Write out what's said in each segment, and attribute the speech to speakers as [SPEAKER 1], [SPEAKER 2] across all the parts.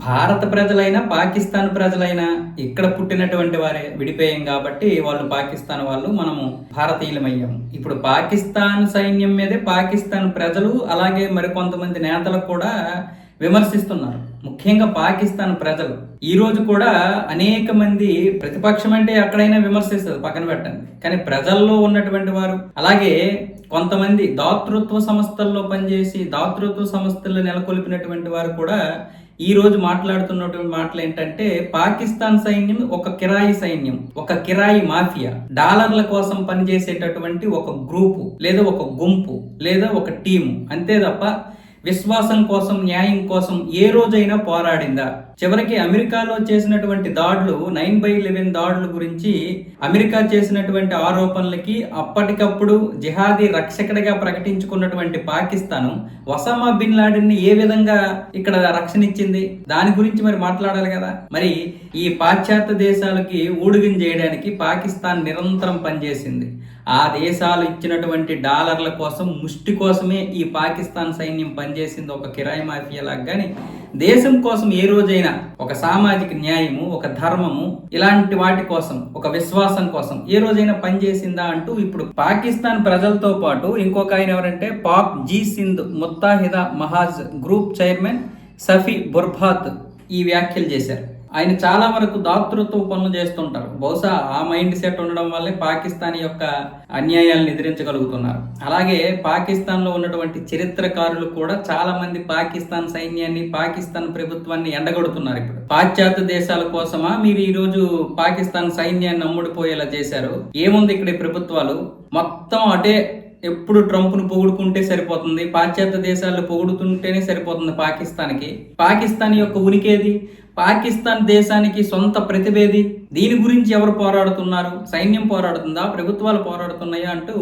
[SPEAKER 1] భారత ప్రజలైనా పాకిస్తాన్ ప్రజలైనా ఇక్కడ పుట్టినటువంటి వారే విడిపోయాం కాబట్టి వాళ్ళు పాకిస్తాన్ వాళ్ళు మనము భారతీయులమయ్యాము. ఇప్పుడు పాకిస్తాన్ సైన్యం మీదే పాకిస్తాన్ ప్రజలు అలాగే మరికొంతమంది నేతలు కూడా విమర్శిస్తున్నారు. ముఖ్యంగా పాకిస్తాన్ ప్రజలు. ఈ రోజు కూడా అనేక మంది ప్రతిపక్షం అంటే ఎక్కడైనా విమర్శిస్తుంది పక్కన పెట్టండి. కానీ ప్రజల్లో ఉన్నటువంటి వారు అలాగే కొంతమంది దాతృత్వ సంస్థల్లో పనిచేసి దాతృత్వ సంస్థల్లో నెలకొల్పినటువంటి వారు కూడా ఈరోజు మాట్లాడుతున్నటువంటి మాటలు ఏంటంటే పాకిస్తాన్ సైన్యం ఒక కిరాయి సైన్యం ఒక కిరాయి మాఫియా. డాలర్ల కోసం పనిచేసేటటువంటి ఒక గ్రూపు లేదా ఒక గుంపు లేదా ఒక టీము. అంతే తప్ప విశ్వాసం కోసం న్యాయం కోసం ఏ రోజైనా పోరాడిందా? చివరికి అమెరికాలో చేసినటువంటి దాడులు నైన్ బై లెవెన్ దాడుల గురించి అమెరికా చేసినటువంటి ఆరోపణలకి అప్పటికప్పుడు జిహాదీ రక్షకుడిగా ప్రకటించుకున్నటువంటి పాకిస్తాన్ ఒసామా బిన్ లాడెన్ ఏ విధంగా ఇక్కడ రక్షణ ఇచ్చింది దాని గురించి మరి మాట్లాడాలి కదా. మరి ఈ పాశ్చాత్య దేశాలకి ఊడిగం చేయడానికి పాకిస్తాన్ నిరంతరం పనిచేసింది. ఆ దేశాలు ఇచ్చినటువంటి డాలర్ల కోసం ముష్టి కోసమే ఈ పాకిస్తాన్ సైన్యం పనిచేసింది ఒక కిరాయి మాఫియా లాగా. కానీ దేశం కోసం ఏ రోజైనా ఒక సామాజిక న్యాయము ఒక ధర్మము ఇలాంటి వాటి కోసం ఒక విశ్వాసం కోసం ఏ రోజైనా పనిచేసిందా అంటూ ఇప్పుడు పాకిస్తాన్ ప్రజలతో పాటు ఇంకొక ఆయన ఎవరంటే పాక్ జీ సింధ్ ముత్తాహిదా మహాజ్ గ్రూప్ చైర్మన్ సఫీ బుర్భాత్ ఈ వ్యాఖ్యలు చేశారు. ఆయన చాలా వరకు దాతృత్వ పనులు చేస్తుంటారు. బహుశా ఆ మైండ్ సెట్ ఉండడం వల్లే పాకిస్తాన్ యొక్క అన్యాయాలను ఎదిరించగలుగుతున్నారు. అలాగే పాకిస్తాన్లో ఉన్నటువంటి చరిత్రకారులు కూడా చాలా మంది పాకిస్తాన్ సైన్యాన్ని పాకిస్తాన్ ప్రభుత్వాన్ని ఎండగొడుతున్నారు ఇప్పుడు. పాశ్చాత్య దేశాల కోసమా మీరు ఈ రోజు పాకిస్తాన్ సైన్యాన్ని అమ్ముడిపోయేలా చేశారు? ఏముంది ఇక్కడ ప్రభుత్వాలు? మొత్తం అటే ఎప్పుడు ట్రంప్ను పొగుడుకుంటే సరిపోతుంది పాశ్చాత్య దేశాల్లో పొగుడుతుంటేనే సరిపోతుంది పాకిస్తాన్కి. పాకిస్తాన్ యొక్క ఉనికేది? పాకిస్తాన్ దేశానికి సొంత ప్రతిభేది? దీని గురించి ఎవరు పోరాడుతున్నారు? సైన్యం పోరాడుతుందా? ప్రభుత్వాలు పోరాడుతున్నాయా అంటూ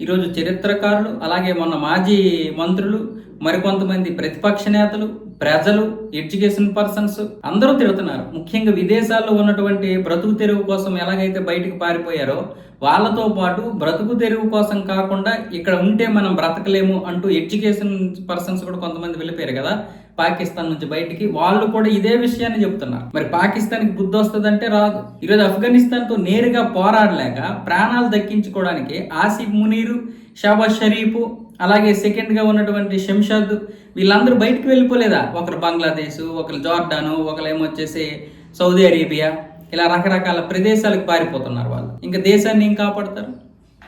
[SPEAKER 1] ఈరోజు చరిత్రకారులు అలాగే మొన్న మాజీ మంత్రులు మరికొంతమంది ప్రతిపక్ష నేతలు ప్రజలు ఎడ్యుకేషన్ పర్సన్స్ అందరూ తిడుతున్నారు. ముఖ్యంగా విదేశాల్లో ఉన్నటువంటి బ్రతుకు తెరువు కోసం ఎలాగైతే బయటకు పారిపోయారో వాళ్ళతో పాటు బ్రతుకు తెరువు కోసం కాకుండా ఇక్కడ ఉంటే మనం బ్రతకలేము అంటూ ఎడ్యుకేషన్ పర్సన్స్ కూడా కొంతమంది వెళ్ళిపోయారు కదా పాకిస్తాన్ నుంచి బయటికి. వాళ్ళు కూడా ఇదే విషయాన్ని చెప్తున్నారు. మరి పాకిస్తాన్కి బుద్ధి వస్తుందంటే రాదు. ఈరోజు ఆఫ్ఘనిస్తాన్తో నేరుగా పోరాడలేక ప్రాణాలు దక్కించుకోవడానికి ఆసిఫ్ మునీరు షాబాజ్ షరీఫ్ అలాగే సెకండ్గా ఉన్నటువంటి శంషాద్ వీళ్ళందరూ బయటకు వెళ్ళిపోలేదా? ఒకరు బంగ్లాదేశ్ ఒకరు జార్డాను ఒకరు ఏమొచ్చేసి సౌదీ అరేబియా. ఇలా రకరకాల ప్రదేశాలకు పారిపోతున్నారు వాళ్ళు. ఇంకా దేశాన్ని ఏం కాపాడతారు?